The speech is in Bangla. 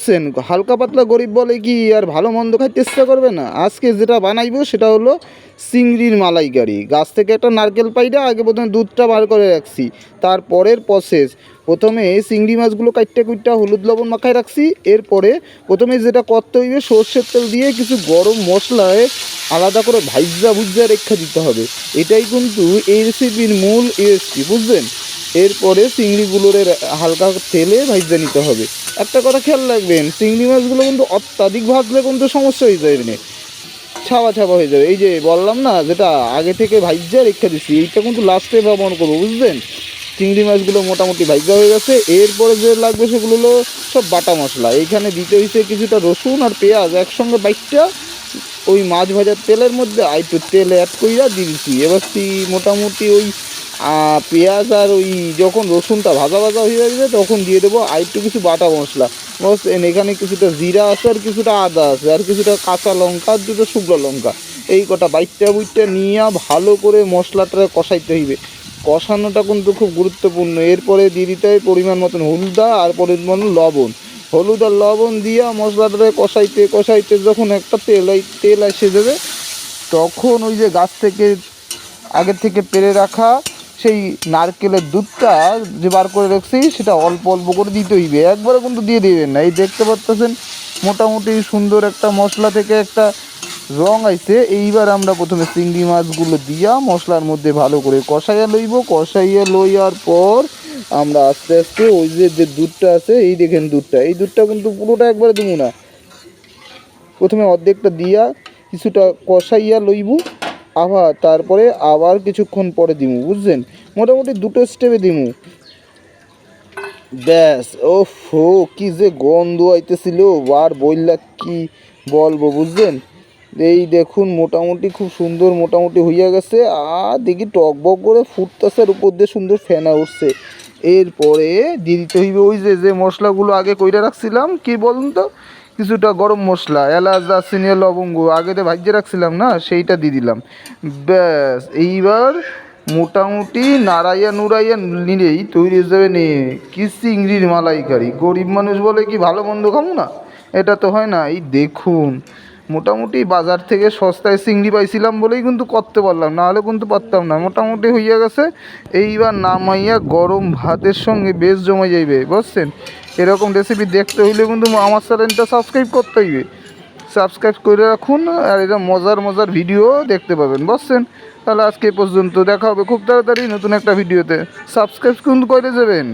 বুঝছেন হালকা পাতলা গরিব বলে কি আর ভালো মন্দ খাইতে চেষ্টা করবে না? আজকে যেটা বানাইবো সেটা হলো চিংড়ির মালাইকারি। গাছ থেকে একটা নারকেল পাইটা আগে প্রথমে দুধটা বার করে রাখছি। তারপরের প্রসেস প্রথমে চিংড়ি মাছগুলো কাইটটা কুইটটা হলুদ লবণ মাখায় রাখছি। এরপরে প্রথমে যেটা করতে হইবে সর্ষের তেল দিয়ে কিছু গরম মশলায় আলাদা করে ভাইজা ভুজা রেখা দিতে হবে। এটাই কিন্তু এই রেসিপির মূল ইউএসপি বুঝলেন? এরপরে চিংড়িগুলোর হালকা তেলে ভাজতে নিতে হবে। একটা কথা খেয়াল রাখবেন, চিংড়ি মাছগুলো কিন্তু অত্যাধিক ভাজলে কিন্তু সমস্যা হয়ে যাবে না। ছাবা ছাবা হয়ে যাবে। এই যে বললাম না, যেটা আগে থেকে ভাইজা রেখে দিছি, এইটা কিন্তু লাস্টে ব্যবহার করব, বুঝলেন? চিংড়ি মাছগুলো মোটামুটি ভাইজা হয়ে গেছে। এরপরে যে লাগবে সেগুলো হলো সব বাটা মশলা। এইখানে দিতে হয়েছে কিছুটা রসুন আর পেঁয়াজ একসঙ্গে বাইকটা ওই মাছ ভাজার তেলের মধ্যে একটু তেল অ্যাড কইরা দিয়ে দিচ্ছি এবার মোটামুটি ওই পেঁয়াজ আর ওই যখন রসুনটা ভাজা ভাজা হয়ে যাবে তখন দিয়ে দেবো আর একটু কিছু বাটা মশলা। বস এখানে কিছুটা জিরা আছে আর কিছুটা আদা আছে, আর কিছুটা কাঁচা লঙ্কা আর দুটো শুকনো লঙ্কা। এই কটা বাইটটা বুইটটা নিয়ে ভালো করে মশলাটা কষাইতে হইবে। কষানোটা কিন্তু খুব গুরুত্বপূর্ণ। এরপরে দিয়ে দিতে হবে পরিমাণ মতন হলুদা আর পরিমাণ লবণ। হলুদ আর লবণ দিয়া মশলাটা কষাইতে কষাইতে যখন একটা তেল তেল এসে যাবে, তখন ওই যে গাছ থেকে, আগের থেকে পেরে রাখা সেই নারকেলের দুধটা যে বার করে রাখছি, সেটা অল্প অল্প করে দিতে হইবে। একবারে কিন্তু দিয়ে দিবেন না। এই দেখতে পাচ্ছেন মোটামুটি সুন্দর একটা মশলা থেকে একটা রং আইছে। এইবার আমরা প্রথমে চিংড়ি মাছগুলো দিয়া মশলার মধ্যে ভালো করে কষাইয়া লইব। কষাইয়া লইয়ার পর আমরা আস্তে আস্তে ওই যে যে দুধটা আছে, এই দেখেন দুধটা। এই দুধটা কিন্তু পুরোটা একবারে দিব না। প্রথমে অর্ধেকটা দিয়া কিছুটা কষাইয়া লইবু। আবার তারপরে আবার কিছুক্ষণ পরে দিমু বুঝছেন মোটামুটি দুটো স্টেপে দিমু। ব্যাস ও হো কি যে গন্ধ আইতেছিল আর বললা কি বলব বুঝছেন এই দেখুন, মোটামুটি খুব সুন্দর মোটামুটি হইয়া গেছে, আর দেখি টকবক করে ফুটতাছের উপর দিয়ে সুন্দর ফেনা উঠছে। এরপরে দিয়ে দিতে হইবে ওই যে যে মশলাগুলো আগে কইরা রাখছিলাম, কি বলুন তো? কিছুটা গরম মশলা, এলাচ, দারচিনি, লবঙ্গ, আগে তো ভাজ্যে রাখছিলাম না, সেইটা দিয়ে দিলাম। ব্যাস, এইবার মোটামুটি নাড়াইয়া নুড়াইয়া নিলেই তৈরি হয়ে যাবে নে কি চিংড়ির মালাইকারি। গরিব মানুষ বলে কি ভালো মন্দ খাব না? এটা তো হয় না, এই দেখুন মোটামুটি বাজার থেকে সস্তায় চিংড়ি পাইছিলাম বলেই কিন্তু করতে পারলাম, নাহলে কিন্তু পারতাম না। মোটামুটি হইয়া গেছে, এইবার নামাইয়া গরম ভাতের সঙ্গে বেশ জমে যাইবে, বুঝছেন? এরকম রেসিপি দেখতে হইলে কিন্তু আমার চ্যানেলটা সাবস্ক্রাইব করতে হইবে। সাবস্ক্রাইব করে রাখুন আর এটা মজার মজার ভিডিও দেখতে পাবেন, বুঝছেন? তাহলে আজকে পর্যন্ত দেখা হবে। খুব তাড়াতাড়ি নতুন একটা ভিডিওতে সাবস্ক্রাইব কিন্তু করে যাবেন।